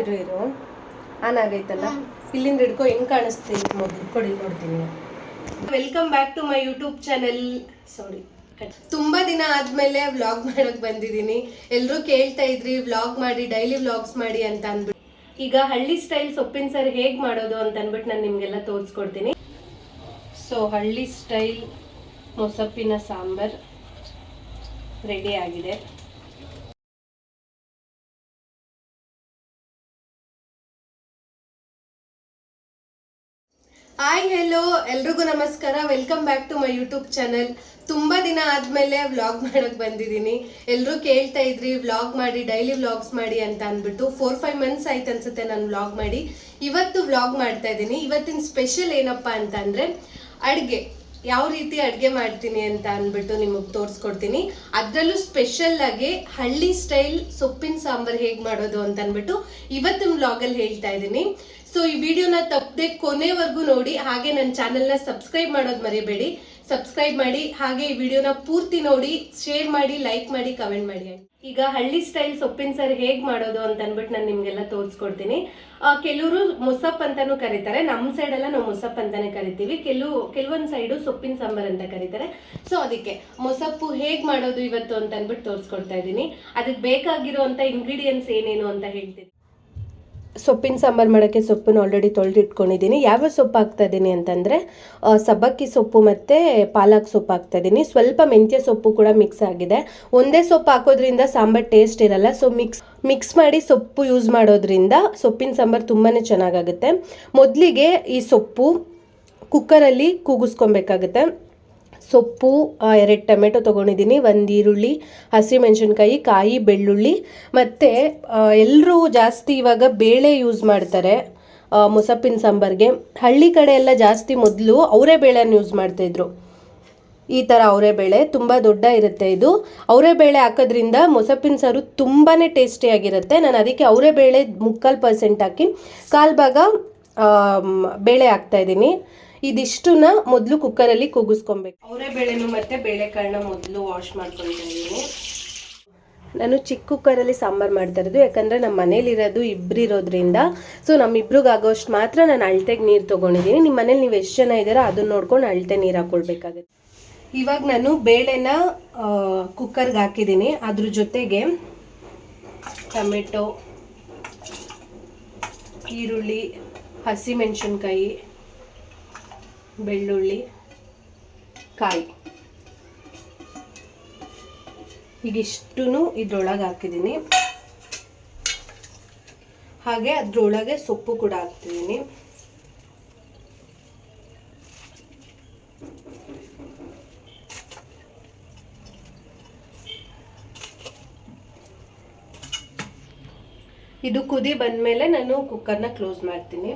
ಇರು ಇರು. ಆನ್ ಇಲ್ಲಿಂದ ಹಿಡ್ಕೊ, ಹೆಂಗ್ ಕಾಣಿಸ್ತೀನಿ ಮೊದಲು. ಕೊಡಿ ನೋಡ್ತೀನಿ welcome back to my YouTube channel sorry ತುಂಬಾ ದಿನ ಆದ್ಮೇಲೆ ವ್ಲಾಗ್ ಮಾಡಕ್ ಬಂದಿದ್ದೀನಿ. ಎಲ್ಲರೂ ಕೇಳ್ತಾ ಇದ್ರಿ ವ್ಲಾಗ್ ಮಾಡಿ ಡೈಲಿ ವ್ಲಾಗ್ಸ್ ಮಾಡಿ ಅಂತ ಅಂದ್ಬಿಟ್ಟು. ಈಗ ಹಳ್ಳಿ ಸ್ಟೈಲ್ ಸೊಪ್ಪಿನ ಸಾರು ಹೇಗ್ ಮಾಡೋದು ಅಂತ ಅಂದ್ಬಿಟ್ಟು ನಾನು ನಿಮ್ಗೆಲ್ಲ ತೋರಿಸ್ಕೊಡ್ತೀನಿ. ಸೊ ಹಳ್ಳಿ ಸ್ಟೈಲ್ ಮೊಸಪ್ಪಿನ ಸಾಂಬಾರ್ ರೆಡಿ ಆಗಿದೆ. ಹಾಯ್ ಹೆಲೋ ಎಲ್ರಿಗೂ ನಮಸ್ಕಾರ. Welcome back to my YouTube channel ತುಂಬಾ ದಿನ ಆದ್ಮೇಲೆ ವ್ಲಾಗ್ ಮಾಡೋಕ್ಕೆ ಬಂದಿದ್ದೀನಿ. ಎಲ್ಲರೂ ಕೇಳ್ತಾ ಇದ್ರಿ ವ್ಲಾಗ್ ಮಾಡಿ ಡೈಲಿ ವ್ಲಾಗ್ಸ್ ಮಾಡಿ ಅಂತ ಅಂದ್ಬಿಟ್ಟು ಫೋರ್ ಫೈವ್ ಮಂತ್ಸ್ ಆಯ್ತು ಅನ್ಸುತ್ತೆ ನಾನು ವ್ಲಾಗ್ ಮಾಡಿ. ಇವತ್ತು ವ್ಲಾಗ್ ಮಾಡ್ತಾ ಇದ್ದೀನಿ. ಇವತ್ತಿನ ಸ್ಪೆಷಲ್ ಏನಪ್ಪಾ ಅಂತ ಅಂದ್ರೆ ಅಡ್ಗೆ. ಯಾವ ರೀತಿ ಅಡುಗೆ ಮಾಡ್ತೀನಿ ಅಂತ ಅಂದ್ಬಿಟ್ಟು ನಿಮಗೆ ತೋರಿಸ್ಕೊಡ್ತೀನಿ. ಅದರಲ್ಲೂ ಸ್ಪೆಷಲ್ ಆಗಿ ಹಳ್ಳಿ ಸ್ಟೈಲ್ ಸೊಪ್ಪಿನ ಸಾಂಬಾರು ಹೇಗೆ ಮಾಡೋದು ಅಂತ ಅಂದ್ಬಿಟ್ಟು ಇವತ್ತಿನ ವ್ಲಾಗಲ್ಲಿ ಹೇಳ್ತಾ ಇದ್ದೀನಿ. ಸೊ ಈ ವಿಡಿಯೋನ ತಪ್ಪದೆ ಕೊನೆವರೆಗೂ ನೋಡಿ, ಹಾಗೆ ನನ್ನ ಚಾನೆಲ್ನ ಸಬ್ಸ್ಕ್ರೈಬ್ ಮಾಡೋದು ಮರಿಬೇಡಿ. ಸಬ್ಸ್ಕ್ರೈಬ್ ಮಾಡಿ, ಹಾಗೆ ಈ ವಿಡಿಯೋನ ಪೂರ್ತಿ ನೋಡಿ ಶೇರ್ ಮಾಡಿ ಲೈಕ್ ಮಾಡಿ ಕಮೆಂಟ್ ಮಾಡಿ ಈಗ ಹಳ್ಳಿ ಸ್ಟೈಲ್ ಸೊಪ್ಪಿನ ಸರ್ ಹೇಗೆ ಮಾಡೋದು ಅಂತ ಅಂದ್ಬಿಟ್ಟು ನಾನು ನಿಮಗೆಲ್ಲ ತೋರಿಸ್ಕೊಡ್ತೀನಿ. ಕೆಲವರು ಮೊಸಪ್ ಅಂತಾನು ಕರೀತಾರೆ. ನಮ್ಮ ಸೈಡ್ ಎಲ್ಲ ನಾವು ಮೊಸಪ್ ಅಂತಾನೆ ಕರಿತೀವಿ. ಕೆಲವು, ಕೆಲವೊಂದು ಸೈಡು ಸೊಪ್ಪಿನ ಸಾಂಬಾರ್ ಅಂತ ಕರೀತಾರೆ. ಸೊ ಅದಕ್ಕೆ ಮೊಸಪ್ಪು ಹೇಗೆ ಮಾಡೋದು ಇವತ್ತು ಅಂತ ಅಂದ್ಬಿಟ್ಟು ತೋರಿಸ್ಕೊಡ್ತಾ ಇದ್ದೀನಿ. ಅದಕ್ಕೆ ಬೇಕಾಗಿರುವಂತ ಇಂಗ್ರೀಡಿಯೆಂಟ್ಸ್ ಏನೇನು ಅಂತ ಹೇಳ್ತೀನಿ. ಸೊಪ್ಪಿನ ಸಾಂಬಾರು ಮಾಡೋಕ್ಕೆ ಸೊಪ್ಪನ್ನು ಆಲ್ರೆಡಿ ತೊಳೆದಿಟ್ಕೊಂಡಿದ್ದೀನಿ. ಯಾವ ಸೊಪ್ಪು ಹಾಕ್ತಾ ಇದ್ದೀನಿ ಅಂತಂದರೆ ಸಬ್ಬಕ್ಕಿ ಸೊಪ್ಪು ಮತ್ತು ಪಾಲಕ್ ಸೊಪ್ಪು ಹಾಕ್ತಾ ಇದ್ದೀನಿ. ಸ್ವಲ್ಪ ಮೆಂತ್ಯ ಸೊಪ್ಪು ಕೂಡ ಮಿಕ್ಸ್ ಆಗಿದೆ. ಒಂದೇ ಸೊಪ್ಪು ಹಾಕೋದ್ರಿಂದ ಸಾಂಬಾರು ಟೇಸ್ಟ್ ಇರಲ್ಲ. ಸೊ ಮಿಕ್ಸ್ ಮಿಕ್ಸ್ ಮಾಡಿ ಸೊಪ್ಪು ಯೂಸ್ ಮಾಡೋದ್ರಿಂದ ಸೊಪ್ಪಿನ ಸಾಂಬಾರು ತುಂಬಾ ಚೆನ್ನಾಗಾಗುತ್ತೆ. ಮೊದಲಿಗೆ ಈ ಸೊಪ್ಪು ಕುಕ್ಕರಲ್ಲಿ ಕೂಗಿಸ್ಕೊಬೇಕಾಗುತ್ತೆ. ಸೊಪ್ಪು ಎರಡು ಟೊಮೆಟೊ ತೊಗೊಂಡಿದ್ದೀನಿ. ಒಂದು ಈರುಳ್ಳಿ ಹಸಿಮೆಣಸಿನ್ಕಾಯಿ ಕಾಯಿ, ಬೆಳ್ಳುಳ್ಳಿ. ಮತ್ತು ಎಲ್ಲರೂ ಜಾಸ್ತಿ ಇವಾಗ ಬೇಳೆ ಯೂಸ್ ಮಾಡ್ತಾರೆ ಮುಸಪ್ಪಿನ ಸಾಂಬಾರ್ಗೆ. ಹಳ್ಳಿ ಕಡೆ ಎಲ್ಲ ಜಾಸ್ತಿ ಮೊದಲು ಅವರೇ ಬೇಳೆನ ಯೂಸ್ ಮಾಡ್ತಾಯಿದ್ರು ಈ ಥರ ಅವರೇ ಬೇಳೆ, ತುಂಬ ದೊಡ್ಡ ಇರುತ್ತೆ ಇದು. ಅವರೇ ಬೇಳೆ ಹಾಕೋದ್ರಿಂದ ಮೊಸಪ್ಪಿನ ಸಾರು ತುಂಬಾ ಟೇಸ್ಟಿಯಾಗಿರುತ್ತೆ ನಾನು ಅದಕ್ಕೆ ಅವರೇ ಬೇಳೆ ಮುಕ್ಕಾಲು ಪರ್ಸೆಂಟ್ ಹಾಕಿ, ಕಾಲು ಭಾಗ ಬೇಳೆ ಹಾಕ್ತಾ ಇದ್ದೀನಿ. ಇದಿಷ್ಟನ್ನ ಮೊದಲು ಕುಕ್ಕರಲ್ಲಿ ಕೂಗಿಸ್ಕೊಬೇಕು. ಅವರೇ ಬೇಳೆನು ಮತ್ತು ಬೇಳೆಕಾಳನ್ನ ಮೊದಲು ವಾಶ್ ಮಾಡ್ಕೊಂಡಿದ್ದೀನಿ ಇದ್ದೀನಿ ನಾನು ಚಿಕ್ಕ ಕುಕ್ಕರಲ್ಲಿ ಸಾಂಬಾರು ಮಾಡ್ತಾ ಇರೋದು ಯಾಕಂದರೆ ನಮ್ಮ ಮನೇಲಿರೋದು ಇಬ್ರು ಇರೋದ್ರಿಂದ. ಸೊ ನಮ್ಮಿಬ್ರಿಗಾಗೋಷ್ಟು ಮಾತ್ರ ನಾನು ಅಳತೆಗೆ ನೀರು ತೊಗೊಂಡಿದ್ದೀನಿ. ನಿಮ್ಮ ಮನೇಲಿ ನೀವು ಎಷ್ಟು ಜನ ಇದ್ದೀರಾ ಅದನ್ನ ನೋಡ್ಕೊಂಡು ಅಳತೆ ನೀರು ಹಾಕ್ಕೊಳ್ಬೇಕಾಗತ್ತೆ ಇವಾಗ ನಾನು ಬೇಳೆನ ಕುಕ್ಕರ್ಗೆ ಹಾಕಿದ್ದೀನಿ. ಅದ್ರ ಜೊತೆಗೆ ಟೊಮೆಟೊ ಈರುಳ್ಳಿ ಹಸಿಮೆಣಸಿನ್ಕಾಯಿ ಬೆಳ್ಳುಳ್ಳಿ, ಕಾಯಿ. ಈಗಿಷ್ಟು ಇದ್ರೊಳಗೆ ಹಾಕಿದ್ದೀನಿ. ಹಾಗೆ ಅದ್ರೊಳಗೆ ಸೊಪ್ಪು ಕೂಡ ಹಾಕ್ತಿದ್ದೀನಿ. ಇದು ಕುದಿ ಬಂದಮೇಲೆ ನಾನು ಕುಕ್ಕರ್ನ ಕ್ಲೋಸ್ ಮಾಡ್ತೀನಿ.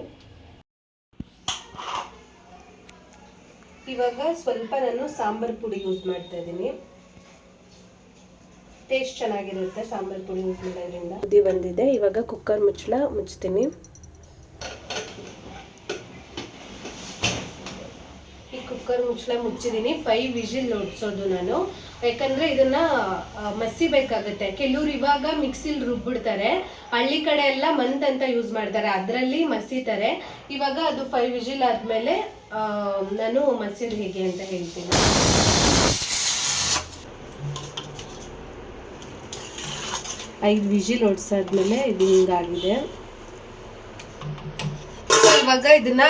ಇವಾಗ ಸ್ವಲ್ಪ ನಾನು ಸಾಂಬಾರ್ ಪುಡಿ ಯೂಸ್ ಮಾಡ್ತಾ ಇದ್ದೀನಿ. ಟೇಸ್ಟ್ ಚೆನ್ನಾಗಿರುತ್ತೆ ಸಾಂಬಾರ್ ಪುಡಿ ಯೂಸ್ ಮಾಡೋದ್ರಿಂದ. ಕುದಿ ಬಂದಿದೆ. ಇವಾಗ ಕುಕ್ಕರ್ ಮುಚ್ಚಳ ಮುಚ್ತೀನಿ ಈ ಕುಕ್ಕರ್ ಮುಚ್ಚಳ ಮುಚ್ಚಿದ್ದೀನಿ. ಫೈವ್ ವಿಜಿಲ್ ನೋಡ್ಸೋದು ನಾನು. ಯಾಕಂದ್ರೆ ಇದನ್ನ ಮಸಿಬೇಕಾಗುತ್ತೆ ಕೆಲವ್ರು ಇವಾಗ ಮಿಕ್ಸಿಲ್ ರುಬ್ಬಿಡ್ತಾರೆ. ಹಳ್ಳಿ ಕಡೆ ಎಲ್ಲ ಮಂತ್ ಅಂತ ಯೂಸ್ ಮಾಡ್ತಾರೆ. ಅದರಲ್ಲಿ ಮಸಿತಾರೆ ಇವಾಗ ಅದು ಫೈವ್ ವಿಜಿಲ್ ಆದ್ಮೇಲೆ ನಾನು ಮಸಿದ್ ಹೇಗೆ ಅಂತ ಹೇಳ್ತೀನಿ. ಐದು ವಿಜಿಲ್ ಹೊಡ್ಸಾದ್ಮೇಲೆ ಇದು ಹಿಂಗಾಗಿದೆ. ಇವಾಗ ಇದನ್ನ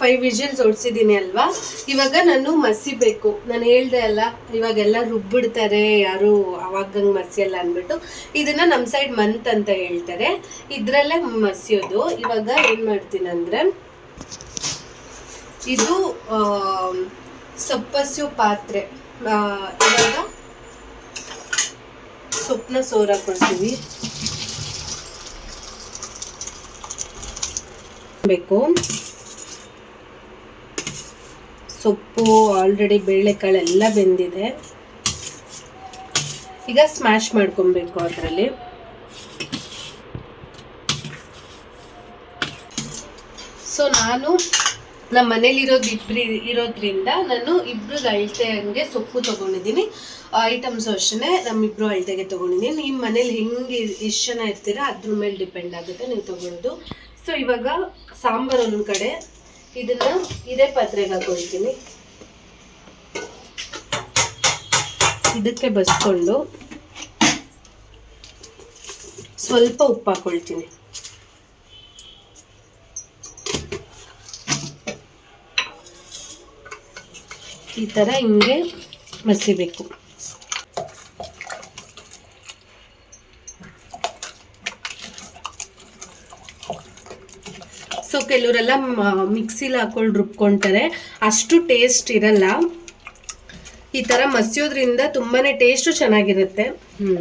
ಫೈವ್ ವಿಜಿಲ್ಸ್ ಒಡ್ಸಿದೀನಿ ಅಲ್ವಾ? ಇವಾಗ ನಾನು ಮಸಿಬೇಕು ನಾನು ಹೇಳ್ದೆ ಅಲ್ಲ, ಇವಾಗೆಲ್ಲ ರುಬ್ಬಿಡ್ತಾರೆ, ಯಾರು ಅವಾಗಂಗೆ ಮಸಿಯಲ್ಲ ಅಂದ್ಬಿಟ್ಟು. ಇದನ್ನ ನಮ್ಮ ಸೈಡ್ ಮಂತ್ ಅಂತ ಹೇಳ್ತಾರೆ. ಇದ್ರಲ್ಲೇ ಮಸಿಯೋದು. ಇವಾಗ ಏನ್ ಮಾಡ್ತೀನಿ ಅಂದ್ರೆ ಇದು ಸೊಪ್ಪಸು ಪಾತ್ರೆ ಇವಾಗ ಸೊಪ್ಪನ್ನ ಸೋರ್ ಕೊಡ್ತೀವಿ ಬೇಕು. ಸೊಪ್ಪು, ಆಲ್ರೆಡಿ ಬೇಳೆಕಾಳೆಲ್ಲ ಬೆಂದಿದೆ. ಈಗ ಸ್ಮ್ಯಾಶ್ ಮಾಡ್ಕೊಬೇಕು ಅದರಲ್ಲಿ. ಸೊ, ನಾನು ನಮ್ಮ ಮನೇಲಿ ಇರೋದು ಇಬ್ರು ಇರೋದ್ರಿಂದ ನಾನು ಇಬ್ರಿಗೆ ಅಳತೆ ಹಂಗೆ ಸೊಪ್ಪು ತಗೊಂಡಿದ್ದೀನಿ. ಐಟಮ್ಸ್ ಅಷ್ಟೇ ನಮ್ಮಿಬ್ರು ಅಳತೆಗೆ ತೊಗೊಂಡಿದ್ದೀನಿ. ನಿಮ್ಮ ಮನೇಲಿ ಹೆಂಗೆ ಎಷ್ಟು ಜನ ಇರ್ತೀರಾ? ಅದ್ರ ಮೇಲೆ ಡಿಪೆಂಡ್ ಆಗುತ್ತೆ ನೀವು ತೊಗೊಳೋದು ಸೊ ಇವಾಗ ಸಾಂಬಾರು ಒಂದು ಕಡೆ. ಇದನ್ನ ಇದೇ ಪಾತ್ರೆಗೆ ಹಾಕೊಳ್ತೀನಿ ಇದಕ್ಕೆ ಬಸ್ಕೊಂಡು ಸ್ವಲ್ಪ ಉಪ್ಪು ಹಾಕೊಳ್ತೀನಿ. ಈ ಥರ ಹಿಂಗೆ ಮಸಿಬೇಕು. ಸೊ ಕೆಲವರೆಲ್ಲ ಮಿಕ್ಸಿಲಿ ಹಾಕೊಂಡು ರುಬ್ಕೊಂತಾರೆ. ಅಷ್ಟು ಟೇಸ್ಟ್ ಇರಲ್ಲ. ಈ ಥರ ಮಸಿಯೋದ್ರಿಂದ ತುಂಬಾ ಟೇಸ್ಟು ಚೆನ್ನಾಗಿರುತ್ತೆ. ಹ್ಞೂ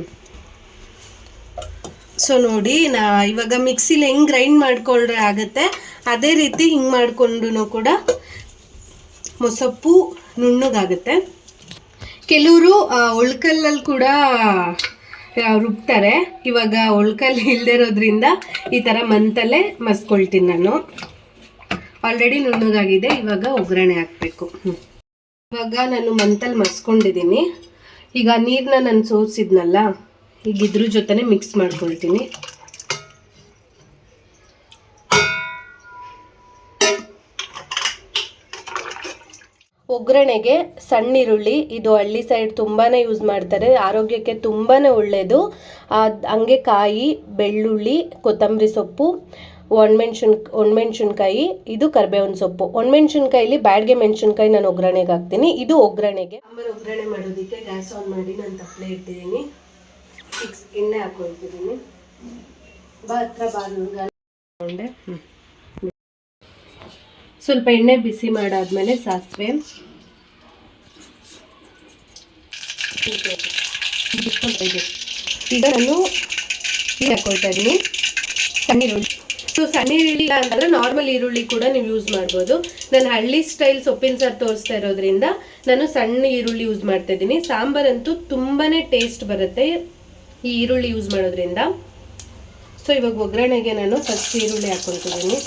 ಸೊ ನೋಡಿ, ನಾ ಇವಾಗ ಮಿಕ್ಸಿಲಿ ಹೆಂಗೆ ಗ್ರೈಂಡ್ ಮಾಡ್ಕೊಂಡ್ರೆ ಆಗುತ್ತೆ, ಅದೇ ರೀತಿ ಹಿಂಗೆ ಮಾಡಿಕೊಂಡು ಕೂಡ ಮೊಸಪ್ಪು ನುಣ್ಣಗಾಗುತ್ತೆ. ಕೆಲವರು ಒಳ್ಕಲ್ಲಲ್ಲಿ ಕೂಡ ರುಬ್ತಾರೆ. ಇವಾಗ ಒಳ್ಕಲ್ಲಿ ಇಲ್ಲದೆ ಇರೋದ್ರಿಂದ ಈ ಥರ ಮಂತಲ್ಲೇ ಮಸ್ಕೊಳ್ತೀನಿ ನಾನು. ಆಲ್ರೆಡಿ ನುಣ್ಣಗಾಗಿದೆ, ಇವಾಗ ಒಗ್ಗರಣೆ ಹಾಕಬೇಕು. ಇವಾಗ ನಾನು ಮಂತಲ್ಲಿ ಮಸ್ಕೊಂಡಿದ್ದೀನಿ ಈಗ ನೀರನ್ನ ನಾನು ಸೋಸಿದ್ನಲ್ಲ, ಈಗ ಇದ್ರ ಜೊತೆ ಮಿಕ್ಸ್ ಮಾಡ್ಕೊಳ್ತೀನಿ. ಒಗ್ಗರಣೆಗೆ ಸಣ್ಣ ಈರುಳ್ಳಿ ಇದು ಹಳ್ಳಿ ಸೈಡ್ ತುಂಬಾ ಯೂಸ್ ಮಾಡ್ತಾರೆ, ಆರೋಗ್ಯಕ್ಕೆ ತುಂಬಾ ಒಳ್ಳೆಯದು ಹಂಗೆ ಕಾಯಿ, ಬೆಳ್ಳುಳ್ಳಿ, ಕೊತ್ತಂಬರಿ ಸೊಪ್ಪು, ಒಣಮೆಣ್ಸಿನ್, ಒಣಮೆಣ್ಸಿನ್ಕಾಯಿ, ಇದು ಕರ್ಬೇವಿನ ಸೊಪ್ಪು. ಒಣಮೆಣ್ಸಿನ್ಕಾಯಿಲಿ ಬ್ಯಾಡ್ಗೆ ಮೆಣಸಿನ್ಕಾಯಿ ನಾನು ಒಗ್ಗರಣೆಗೆ ಹಾಕ್ತೀನಿ. ಇದು ಒಗ್ಗರಣೆಗೆ ಆಮೇಲೆ ಒಗ್ಗರಣೆ ಮಾಡೋದಕ್ಕೆ ಗ್ಯಾಸ್ ಆನ್ ಮಾಡಿ ನಾನು ತಪ್ಪಲೆ ಇಟ್ಟಿದ್ದೀನಿ. ಎಣ್ಣೆ ಹಾಕೊಳ್ತಿದ್ದೀನಿ ಹತ್ರ ಬಾಂಡೆ ಸ್ವಲ್ಪ ಎಣ್ಣೆ ಬಿಸಿ ಮಾಡಾದ್ಮೇಲೆ ಸಾಸಿವೆ. ಈಗ ನಾನು ಈ ಹಾಕೊಳ್ತಾ ಇದ್ದೀನಿ. ಸಣ್ಣ ಈರುಳ್ಳಿ. ಸೊ ಸಣ್ಣ ಈರುಳ್ಳಿ ಇಲ್ಲ ಅಂತಂದ್ರೆ ನಾರ್ಮಲ್ ಈರುಳ್ಳಿ ಕೂಡ ನೀವು ಯೂಸ್ ಮಾಡ್ಬೋದು. ನಾನು ಹಳ್ಳಿ ಸ್ಟೈಲ್ ಸೊಪ್ಪಿನ ಸಾರು ತೋರಿಸ್ತಾ ಇರೋದ್ರಿಂದ ನಾನು ಸಣ್ಣ ಈರುಳ್ಳಿ ಯೂಸ್ ಮಾಡ್ತಾ ಇದ್ದೀನಿ. ಸಾಂಬಾರಂತೂ ತುಂಬಾ ಟೇಸ್ಟ್ ಬರುತ್ತೆ ಈ ಈರುಳ್ಳಿ ಯೂಸ್ ಮಾಡೋದ್ರಿಂದ. ಸೊ ಇವಾಗ ಒಗ್ಗರಣೆಗೆ ನಾನು ಫಸ್ಟ್ ಈರುಳ್ಳಿ ಹಾಕೊಳ್ತಿದ್ದೀನಿ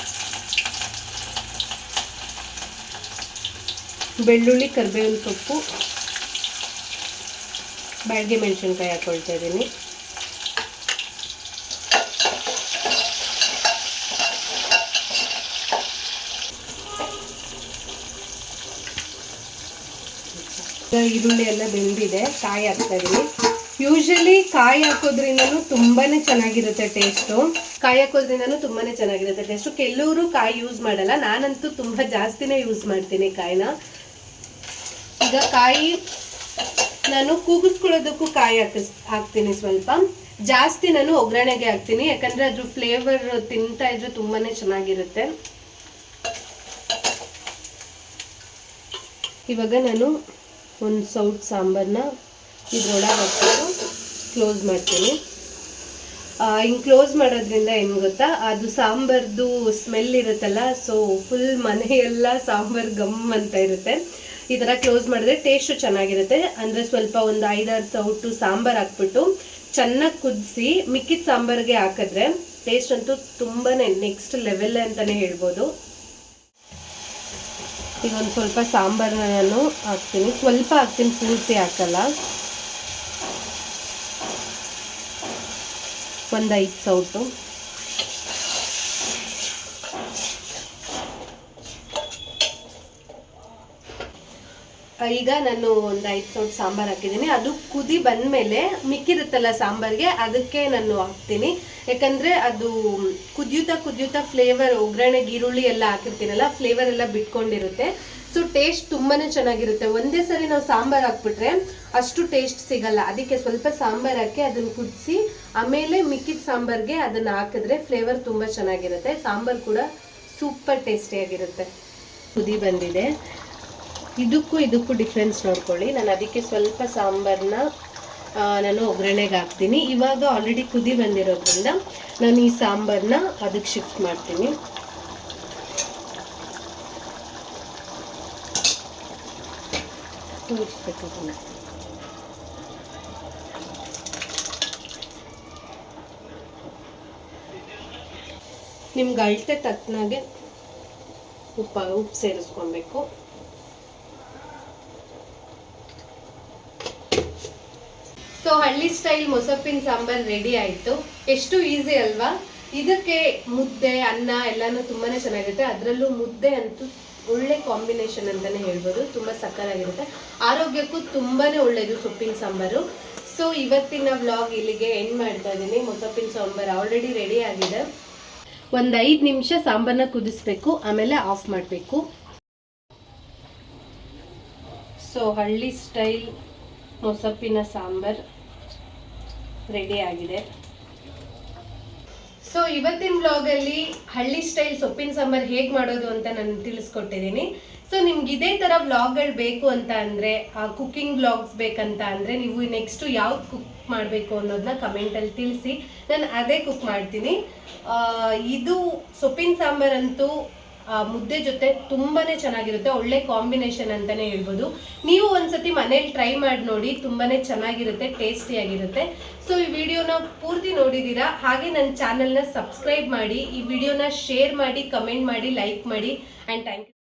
ಬೆಳ್ಳುಳ್ಳಿ, ಕರಿಬೇವಿನ ಸೊಪ್ಪು, ಬ್ಯಾಳ್ಗೆ ಮೆಣಸಿನ್ಕಾಯಿ ಹಾಕೊಳ್ತಾ ಇದ್ದೀನಿ. ಈರುಳ್ಳಿ ಎಲ್ಲ ಬೆಂದಿದೆ, ಕಾಯಿ ಹಾಕ್ತಾ ಇದ್ದೀನಿ. ಯೂಶಲಿ ಕಾಯಿ ಹಾಕೋದ್ರಿಂದನೂ ತುಂಬಾನೇ ಚೆನ್ನಾಗಿರುತ್ತೆ ಟೇಸ್ಟು ಕಾಯಿ ಹಾಕೋದ್ರಿಂದನೂ ತುಂಬಾನೇ ಚೆನ್ನಾಗಿರುತ್ತೆ ಟೇಸ್ಟು ಕೆಲವರು ಕಾಯಿ ಯೂಸ್ ಮಾಡಲ್ಲ, ನಾನಂತೂ ತುಂಬಾ ಜಾಸ್ತಿನೇ ಯೂಸ್ ಮಾಡ್ತೀನಿ ಕಾಯಿನ. ಈಗ ಕಾಯಿ, ನಾನು ಕೂಗಿಸ್ಕೊಳ್ಳೋದಕ್ಕೂ ಕಾಯಿ ಹಾಕಿಸ್ ಹಾಕ್ತೀನಿ ಸ್ವಲ್ಪ. ಜಾಸ್ತಿ ನಾನು ಒಗ್ಗರಣೆಗೆ ಹಾಕ್ತೀನಿ, ಯಾಕಂದರೆ ಅದ್ರ ಫ್ಲೇವರ್ ತಿಂತಾ ಇದ್ರೆ ತುಂಬಾ ಚೆನ್ನಾಗಿರುತ್ತೆ. ಇವಾಗ ನಾನು ಒಂದು ಸೌಟ್ ಸಾಂಬಾರನ್ನ ಇದ್ರೊಳಗೆ ಹಾಕ್ಬಿಟ್ಟು ಕ್ಲೋಸ್ ಮಾಡ್ತೀನಿ. ಹಿಂಗೆ ಕ್ಲೋಸ್ ಮಾಡೋದ್ರಿಂದ ಏನು ಗೊತ್ತಾ? ಅದು ಸಾಂಬಾರ್ದು ಸ್ಮೆಲ್ ಇರುತ್ತಲ್ಲ ಸೊ ಫುಲ್ ಮನೆಯೆಲ್ಲ ಸಾಂಬಾರ್ ಗಮ್ ಅಂತ ಇರುತ್ತೆ. ಈ ಥರ ಕ್ಲೋಸ್ ಮಾಡಿದ್ರೆ ಟೇಸ್ಟು ಚೆನ್ನಾಗಿರುತ್ತೆ. ಅಂದರೆ ಸ್ವಲ್ಪ ಒಂದು ಐದಾರು ಸೌಟು ಸಾಂಬಾರು ಹಾಕ್ಬಿಟ್ಟು ಚೆನ್ನಾಗಿ ಕುದಿಸಿ, ಮಿಕ್ಕಿದ ಸಾಂಬಾರಿಗೆ ಹಾಕಿದ್ರೆ ಟೇಸ್ಟ್ ಅಂತೂ ತುಂಬಾ ನೆಕ್ಸ್ಟ್ ಲೆವೆಲ್ ಅಂತಲೇ ಹೇಳ್ಬೋದು. ಈಗ ಒಂದು ಸ್ವಲ್ಪ ಸಾಂಬಾರನ್ನ ನಾನು ಹಾಕ್ತೀನಿ. ಸ್ವಲ್ಪ ಹಾಕ್ತೀನಿ, ಪೂರ್ತಿ ಹಾಕಲ್ಲ. ಒಂದು ಐದು ಸೌಟು. ಈಗ ನಾನು ಒಂದು ಐದು ಸೌಟ್ ಸಾಂಬಾರು ಹಾಕಿದ್ದೀನಿ. ಅದು ಕುದಿ ಬಂದಮೇಲೆ ಮಿಕ್ಕಿರುತ್ತಲ್ಲ ಸಾಂಬಾರಿಗೆ, ಅದಕ್ಕೆ ನಾನು ಹಾಕ್ತೀನಿ. ಯಾಕಂದರೆ ಅದು ಕುದಿಯುತ್ತಾ ಕುದಿಯುತ್ತಾ ಫ್ಲೇವರ್ ಒಗ್ಗರಣೆಗೆ ಈರುಳ್ಳಿ ಎಲ್ಲ ಹಾಕಿರ್ತೀನಲ್ಲ ಫ್ಲೇವರ್ ಎಲ್ಲ ಬಿಟ್ಕೊಂಡಿರುತ್ತೆ. ಸೊ ಟೇಸ್ಟ್ ತುಂಬಾ ಚೆನ್ನಾಗಿರುತ್ತೆ. ಒಂದೇ ಸರಿ ನಾವು ಸಾಂಬಾರು ಹಾಕ್ಬಿಟ್ರೆ ಅಷ್ಟು ಟೇಸ್ಟ್ ಸಿಗಲ್ಲ. ಅದಕ್ಕೆ ಸ್ವಲ್ಪ ಸಾಂಬಾರು ಹಾಕಿ ಅದನ್ನು ಕುದಿಸಿ, ಆಮೇಲೆ ಮಿಕ್ಕಿದ ಸಾಂಬಾರ್ಗೆ ಅದನ್ನ ಹಾಕಿದ್ರೆ ಫ್ಲೇವರ್ ತುಂಬ ಚೆನ್ನಾಗಿರುತ್ತೆ. ಸಾಂಬಾರು ಕೂಡ ಸೂಪರ್ ಟೇಸ್ಟಿಯಾಗಿರುತ್ತೆ ಕುದಿ ಬಂದಿದೆ. ಇದಕ್ಕೂ ಇದಕ್ಕೂ ಡಿಫ್ರೆನ್ಸ್ ನೋಡ್ಕೊಳ್ಳಿ. ನಾನು ಅದಕ್ಕೆ ಸ್ವಲ್ಪ ಸಾಂಬಾರನ್ನ ನಾನು ಒಗ್ಗರಣೆಗೆ ಹಾಕ್ತೀನಿ. ಇವಾಗ ಆಲ್ರೆಡಿ ಕುದಿ ಬಂದಿರೋದ್ರಿಂದ ನಾನು ಈ ಸಾಂಬಾರನ್ನ ಅದಕ್ಕೆ ಶಿಫ್ಟ್ ಮಾಡ್ತೀನಿ. ನಿಮ್ಗೆ ಅಳತೆ ತಕ್ಕನಾಗೆ ಉಪ್ಪ ಉಪ್ಪು ಸೇರಿಸ್ಕೊಬೇಕು. ಸೊ ಹಳ್ಳಿ ಸ್ಟೈಲ್ ಮೊಸಪ್ಪಿನ ಸಾಂಬಾರ್ ರೆಡಿ ಆಯಿತು. ಎಷ್ಟು ಈಸಿ ಅಲ್ವಾ? ಇದಕ್ಕೆ ಮುದ್ದೆ, ಅನ್ನ ಎಲ್ಲಾನು ತುಂಬಾ ಚೆನ್ನಾಗಿರುತ್ತೆ. ಅದರಲ್ಲೂ ಮುದ್ದೆ ಅಂತೂ ಒಳ್ಳೆ ಕಾಂಬಿನೇಷನ್ ಅಂತಲೇ ಹೇಳ್ಬೋದು. ತುಂಬ ಸಕ್ಕತ್ತಾಗಿರುತ್ತೆ. ಆರೋಗ್ಯಕ್ಕೂ ತುಂಬಾ ಒಳ್ಳೆಯದು ಸೊಪ್ಪಿನ ಸಾಂಬಾರು. ಸೊ ಇವತ್ತಿನ ವ್ಲಾಗ್ ಇಲ್ಲಿಗೆ ಎಂಡ್ ಮಾಡ್ತಾ ಇದ್ದೀನಿ. ಮೊಸಪ್ಪಿನ ಸಾಂಬಾರು ಆಲ್ರೆಡಿ ರೆಡಿ ಆಗಿದೆ. ಒಂದು ಐದು ನಿಮಿಷ ಸಾಂಬಾರನ್ನ ಕುದಿಸ್ಬೇಕು, ಆಮೇಲೆ ಆಫ್ ಮಾಡಬೇಕು. ಸೊ ಹಳ್ಳಿ ಸ್ಟೈಲ್ ಮೊಸಪ್ಪಿನ ಸಾಂಬಾರ್. ರೆಡಿ ಆಗಿದೆ. ಸೊ ಇವತ್ತಿನ ಬ್ಲಾಗಲ್ಲಿ ಹಳ್ಳಿ ಸ್ಟೈಲ್ ಸೊಪ್ಪಿನ ಸಾಂಬಾರ್ ಹೇಗೆ ಮಾಡೋದು ಅಂತ ನಾನು ತಿಳಿಸ್ಕೊಟ್ಟಿದ್ದೀನಿ. ಸೊ ನಿಮ್ಗೆ ಇದೇ ಥರ ವ್ಲಾಗ್ಗಳು ಬೇಕು ಅಂತ ಅಂದರೆ ಕುಕ್ಕಿಂಗ್ ವ್ಲಾಗ್ಸ್ ಬೇಕಂತ ಅಂದರೆ ನೀವು ನೆಕ್ಸ್ಟು ಯಾವ್ದು ಕುಕ್ ಮಾಡಬೇಕು ಅನ್ನೋದನ್ನ ಕಮೆಂಟಲ್ಲಿ ತಿಳಿಸಿ. ನಾನು ಅದೇ ಕುಕ್ ಮಾಡ್ತೀನಿ. ಇದು ಸೊಪ್ಪಿನ ಸಾಂಬಾರಂತೂ ಮುದ್ದೆ ಜೊತೆ ತುಂಬಾನೇ ಚೆನ್ನಾಗಿರುತ್ತೆ, ಒಳ್ಳೆ ಕಾಂಬಿನೇಷನ್ ಅಂತಾನೆ ಹೇಳ್ಬೋದು. ನೀವು ಒಂದ್ಸತಿ ಮನೇಲಿ ಟ್ರೈ ಮಾಡಿ ನೋಡಿ, ತುಂಬಾನೇ ಚೆನ್ನಾಗಿರುತ್ತೆ ಟೇಸ್ಟಿಯಾಗಿರುತ್ತೆ ಸೊ ಈ ವಿಡಿಯೋನ ಪೂರ್ತಿ ನೋಡಿದ್ದೀರಾ ಹಾಗೆ ನನ್ನ ಚಾನಲ್ನ ಸಬ್ಸ್ಕ್ರೈಬ್ ಮಾಡಿ, ಈ ವಿಡಿಯೋನ ಶೇರ್ ಮಾಡಿ ಕಮೆಂಟ್ ಮಾಡಿ ಲೈಕ್ ಮಾಡಿ ಆ್ಯಂಡ್ ಥ್ಯಾಂಕ್ ಯು